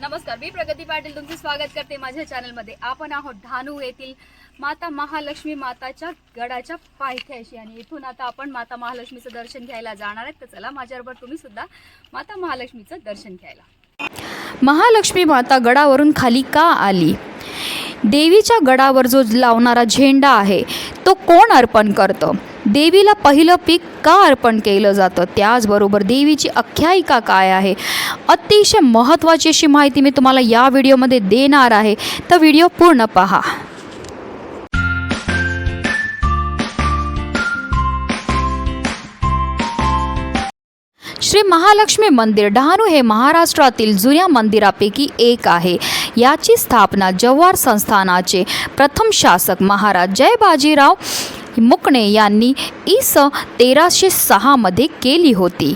नमस्कार मी प्रगती पाटील तुमचे स्वागत करते माझ्या चॅनलमध्ये. आपण आहोत डहाणू येथील माता महालक्ष्मी माताच्या गडाच्या पायथ्याशी आणि इथून आता आपण माता महालक्ष्मीचं दर्शन घ्यायला जाणार आहेत. तर चला माझ्याबरोबर तुम्ही सुद्धा माता महालक्ष्मीचं दर्शन घ्यायला. महालक्ष्मी माता गडावरून खाली का आली? देवीच्या गडावर जो लावणारा झेंडा आहे तो कोण अर्पण करतं? देवीला पहिलं पीक का अर्पण केलं जातं? त्याचबरोबर देवीची आख्यायिका काय आहे? अतिशय महत्त्वाची अशी माहिती मी तुम्हाला या व्हिडिओमध्ये देणार आहे. तर व्हिडिओ पूर्ण पहा. श्री महालक्ष्मी मंदिर डहाणू हे महाराष्ट्रातील जुन्या मंदिरापैकी एक आहे. याची स्थापना जव्हार संस्थानाचे प्रथम शासक महाराज जय बाजीराव मुकणे यांनी इस तेराशे सहामध्ये केली होती.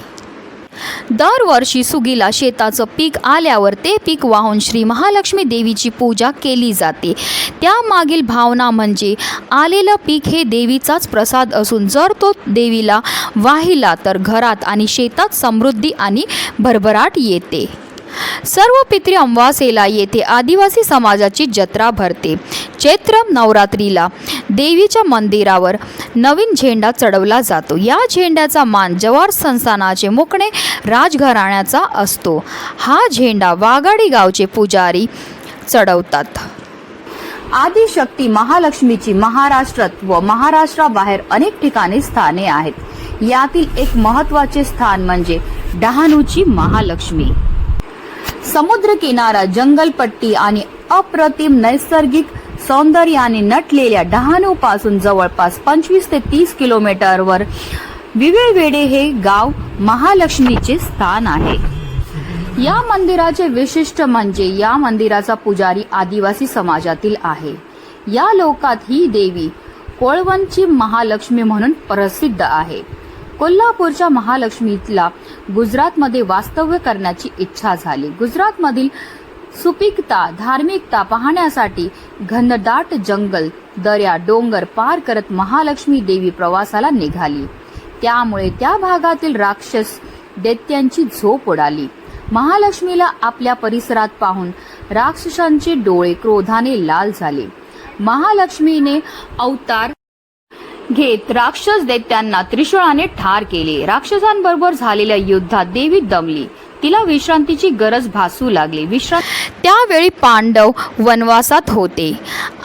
दरवर्षी सुगीला शेताचं पीक आल्यावर ते पीक वाहून श्री महालक्ष्मी देवीची पूजा केली जाते. त्यामागील भावना म्हणजे आलेलं पीक हे देवीचाच प्रसाद असून जर तो देवीला वाहिला तर घरात आणि शेतात समृद्धी आणि भरभराट येते. सर्व पितृ अमावासेला येथे आदिवासी समाजाची जत्रा भरते. चैत्र नवरात्रीला देवीच्या मंदिरावर नवीन झेंडा चढवला जातो. या झेंड्याचा मान जवार संस्थानाचे मुकणे राजघराण्याचा असतो. हा झेंडा वाघाडी गावचे पुजारी चढवतात. आदिशक्ती महालक्ष्मीची महाराष्ट्रात व महाराष्ट्राबाहेर अनेक ठिकाणी स्थाने आहेत. यातील एक महत्त्वाचे स्थान म्हणजे डहाणूची महालक्ष्मी. समुद्रकिनारा जंगलपट्टी आणि अप्रतिम नैसर्गिक सौंदर्याने नटलेल्या डहाणू पासून जवळपास पंचवीस ते तीस किलोमीटरवर विवेळवेडे हे गाव महालक्ष्मीचे स्थान आहे. या मंदिराचे विशिष्ट म्हणजे या मंदिराचा पुजारी आदिवासी समाजातील आहे. या लोकात ही देवी कोळवणची महालक्ष्मी म्हणून प्रसिद्ध आहे. कोल्हापूरच्या महालक्ष्मीला गुजरातमध्ये वास्तव्य करण्याची इच्छा झाली. गुजरातमधील सुपीकता धार्मिकता पाहण्यासाठी घनदाट जंगल दर्या डोंगर पार करत महालक्ष्मी देवी प्रवासाला निघाली. त्यामुळे त्या भागातील राक्षस दैत्यांची झोप उडाली. महालक्ष्मीला आपल्या परिसरात पाहून राक्षसांचे डोळे क्रोधाने लाल झाले. महालक्ष्मीने अवतार घेत राक्षस दैत्यांना त्रिशूळाने ठार केले. राक्षसांबरोबर झालेल्या युद्धात देवी दमली. तिला विश्रांतीची गरज भासू लागली. विश्रांत त्यावेळी पांडव वनवासात होते.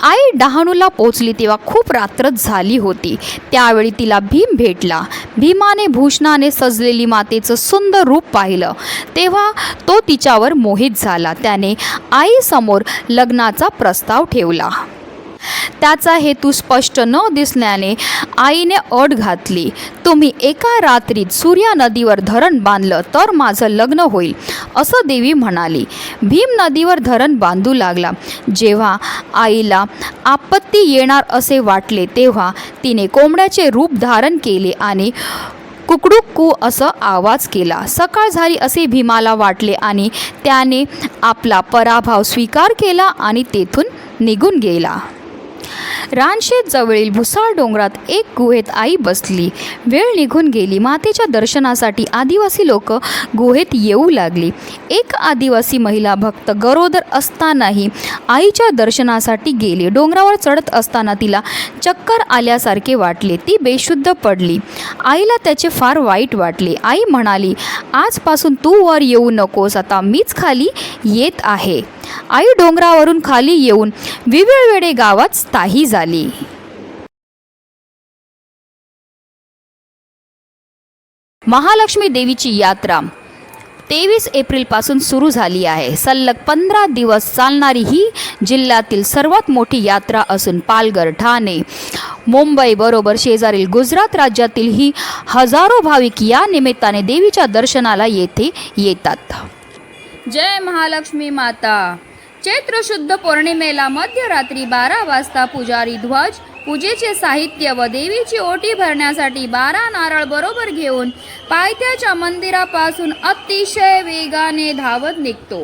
आई डहाणूला पोचली तेव्हा खूप रात्र झाली होती. त्यावेळी तिला भीम भेटला. भीमाने भूषणाने सजलेली मातेचं सुंदर रूप पाहिलं. तेव्हा तो तिच्यावर मोहित झाला. त्याने आईसमोर लग्नाचा प्रस्ताव ठेवला. त्याचा हेतू स्पष्ट न दिसल्याने आईने अट घातली. तुम्ही एका रात्रीत सूर्या नदीवर धरण बांधलं तर माझं लग्न होईल असं देवी म्हणाली. भीम नदीवर धरण बांधू लागला. जेव्हा आईला आपत्ती येणार असे वाटले तेव्हा तिने कोंबड्याचे रूप धारण केले आणि कुकडुक्कू असं आवाज केला. सकाळ झाली असे भीमाला वाटले आणि त्याने आपला पराभव स्वीकार केला आणि तेथून निघून गेला. रानशेत जवळील भुसाळ डोंगरात एक गुहेत आई बसली. वेळ निघून गेली. मातेच्या दर्शनासाठी आदिवासी लोक गुहेत येऊ लागली. एक आदिवासी महिला भक्त गरोदर असतानाही आईच्या दर्शनासाठी गेली. डोंगरावर चढत असताना तिला चक्कर आल्यासारखे वाटले. ती बेशुद्ध पडली. आईला त्याचे फार वाईट वाटले. आई म्हणाली आजपासून तू वर येऊ नकोस. आता मीच खाली येत आहे. आई डोंगरावरून खाली येऊन विवेळवेडे गावात स्थायी झाली. महालक्ष्मी देवीची यात्रा. तेवीस एप्रिलपासून सुरू झाली आहे. सलग पंधरा दिवस चालणारी ही जिल्ह्यातील सर्वात मोठी यात्रा असून पालघर ठाणे मुंबई बरोबर शेजारील गुजरात राज्यातील ही हजारो भाविक या निमित्ताने देवीच्या दर्शनाला येथे येतात. जय महालक्ष्मी माता. चैत्र शुद्ध पौर्णिमेला मध्यरात्री बारा वाजता पुजारी ध्वज पूजेचे साहित्य व देवीची ओटी भरण्यासाठी बारा नारळ बरोबर घेऊन पायथ्याच्या मंदिरापासून अतिशय वेगाने धावत निघतो.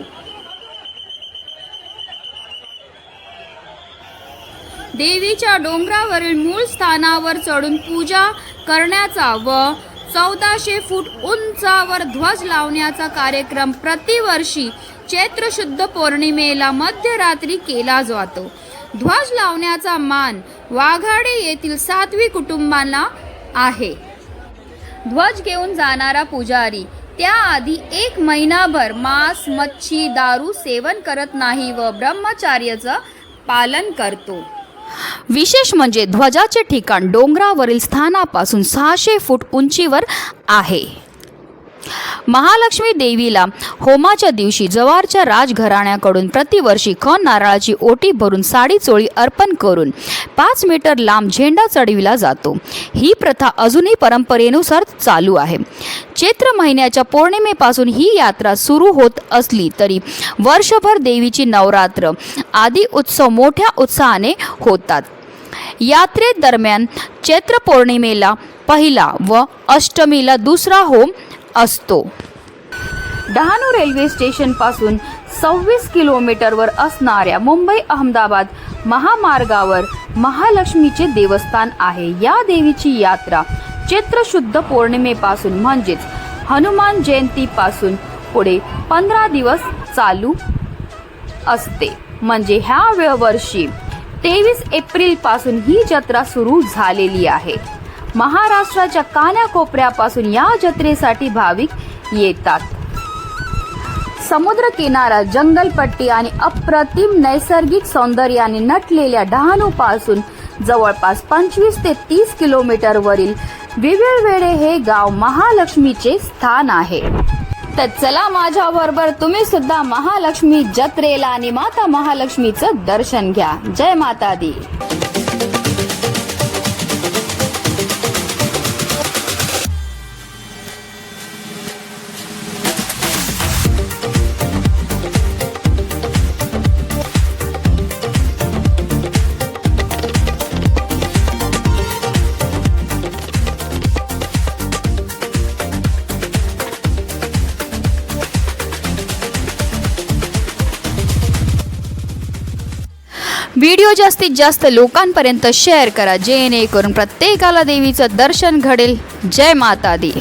देवीच्या डोंगरावरील मूळ स्थानावर चढून पूजा करण्याचा व चौदाशे फूट उंचावर ध्वज लावण्याचा कार्यक्रम प्रतिवर्षी चैत्र शुद्ध पौर्णिमेला मध्यरात्री केला जातो. ध्वज लावण्याचा मान वाघाडे येथील सातवी कुटुंबांना आहे. ध्वज घेऊन जाणारा पुजारी त्याआधी एक महिनाभर मांस मच्छी दारू सेवन करत नाही व ब्रह्मचार्याचं पालन करतो. विशेष म्हणजे ध्वजाचे ठिकाण डोंगरावरील स्थानापासून सहाशे फूट उंचीवर आहे. महालक्ष्मी देवीला होमाच्या दिवशी जवारच्या राजघराण्याकडून प्रतिवर्षी खण नारळाची ओटी भरून साडी चोळी अर्पण करून पाच मीटर लांब झेंडा चढविला जातो. ही प्रथा अजूनही परंपरेनुसार चालू आहे. चैत्र महिन्याच्या पौर्णिमेपासून ही यात्रा सुरू होत असली तरी वर्षभर देवीची नवरात्र आदी उत्सव मोठ्या उत्साहाने होतात. यात्रेदरम्यान चैत्र पौर्णिमेला पहिला व अष्टमीला दुसरा होम असतो. डहाणू रेल्वे स्टेशनपासून सव्वीस किलोमीटरवर असणाऱ्या मुंबई अहमदाबाद महामार्गावर महालक्ष्मीचे देवस्थान आहे. या देवीची यात्रा चैत्र शुद्ध पौर्णिमेपासून म्हणजेच हनुमान जयंतीपासून पुढे पंधरा दिवस चालू असते. म्हणजे ह्या वर्षी तेवीस एप्रिलपासून ही जत्रा सुरू झालेली आहे. महाराष्ट्राच्या कानाकोपऱ्यापासून या जत्रेसाठी भाविक येतात. समुद्र किनारा जंगलपट्टी आणि अप्रतिम नैसर्गिक सौंदर्याने नटलेल्या डहाणू पासून जवळपास पंचवीस ते तीस किलोमीटर वरील हे गाव महालक्ष्मीचे स्थान आहे. तर चला माझ्या बरोबर तुम्ही सुद्धा महालक्ष्मी जत्रेला आणि माता महालक्ष्मीचं दर्शन घ्या. जय माता दी व्हिडिओ जास्तीत जास्त लोकांपर्यंत शेअर करा जेणेकरून प्रत्येकाला देवीचं दर्शन घडेल. जय माता दी.